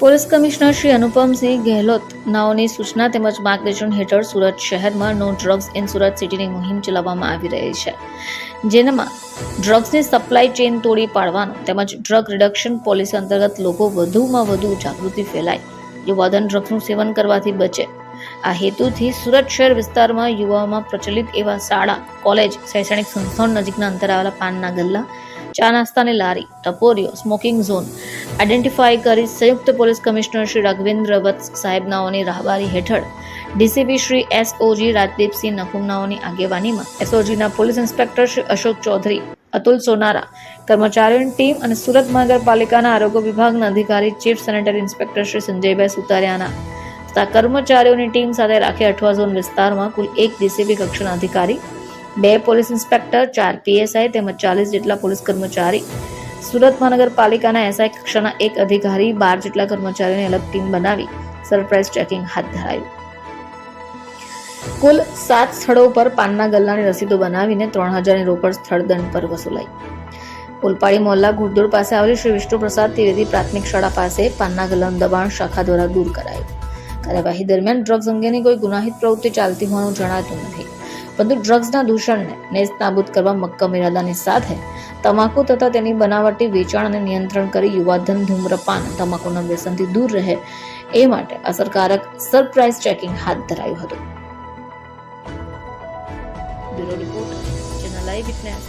Police commissioner Shri Anupamsinh Gehlot નાઓની સૂચના તેમજ માર્ગદર્શન હેઠળ સુરત શહેરમાં નો ડ્રગ્સ ઇન સુરત સિટીની મુહિમ ચલાવવામાં આવી રહી છે. જેનામાં ડ્રગ્સની સપ્લાય ચેઇન તોડી પાડવાનો તેમજ ડ્રગ રિડક્શન પોલિસી અંતર્ગત લોકો વધુમાં વધુ જાગૃતિ ફેલાય, યુવાધન ડ્રગ્સનું સેવન કરવાથી બચે. આ હેતુથી સુરત શહેર વિસ્તારમાં યુવાઓમાં પ્રચલિત એવા શાળા, કોલેજ, શૈક્ષણિક સંસ્થાઓ નજીકના અંતર આવેલા પાનના ગલ્લા ચા નાસ્તાની લારી, ટપોરીઓ સ્મોકિંગ ઝોન આઈડેન્ટિફાઈ કરી સંયુક્ત પોલીસ કમિશનર શ્રી રાઘવેન્દ્ર વત્સ સાહેબનાઓની રાહબારી હેઠળ ડીસીપી શ્રી એસઓજી રાજદીપસિંહ નકુમનાઓની આગેવાનીમાં એસઓજીના પોલીસ ઇન્સ્પેક્ટર શ્રી અશોક ચૌધરી, અતુલ સોનારા, કર્મચારીઓની ટીમ અને સુરત મહાનગરપાલિકાના આરોગ્ય વિભાગના અધિકારી, chief sanitary inspector Shri Sanjaybhai સુતારિયાના તથા કર્મચારીઓની ટીમ સાથે રાખી અઠવા ઝોન વિસ્તારમાં કુલ એક ડીસીપી કક્ષાના અધિકારી બે પોલીસ ઇન્સ્પેક્ટર, ચાર પીએસઆઈ તેમજ ચાલીસ જેટલા પોલીસ કર્મચારી. સુરત મહાનગરપાલિકાના એસઆઈ કક્ષાના એક અધિકારી બાર જેટલા કર્મચારીઓની અલગ ટીમ બનાવી સરપ્રાઇઝ ચેકિંગ હાથ ધરાયું. કુલ સાત સ્થળો પર પાનના ગલ્લાની રસીદો બનાવીને ત્રણ હજારની રોકડ સ્થળ દંડ પર વસૂલાઈ. ઉલપાડી મોલ્લા ઘુડદોડ પાસે આવેલી શ્રી વિષ્ણુ પ્રસાદ ત્રિવેદી પ્રાથમિક શાળા પાસે પાનના ગલ્લાનું દબાણ શાખા દ્વારા દૂર કરાયું. કાર્યવાહી દરમિયાન ડ્રગ્સ અંગેની કોઈ ગુનાહિત પ્રવૃત્તિ ચાલતી હોવાનું જણાતું નથી. પરંતુ ડ્રગ્સના દૂષણને નેસ્તનાબૂદ કરવા મક્કમ ઇરાદાની સાથે તમાકુ તથા તેની બનાવટી વેચાણ અને નિયંત્રણ કરી યુવાધન ધૂમ્રપાન તમાકુના વ્યસનથી દૂર રહે એ માટે અસરકારક સરપ્રાઇઝ ચેકિંગ હાથ ધરાયું હતું. Report, channel I witness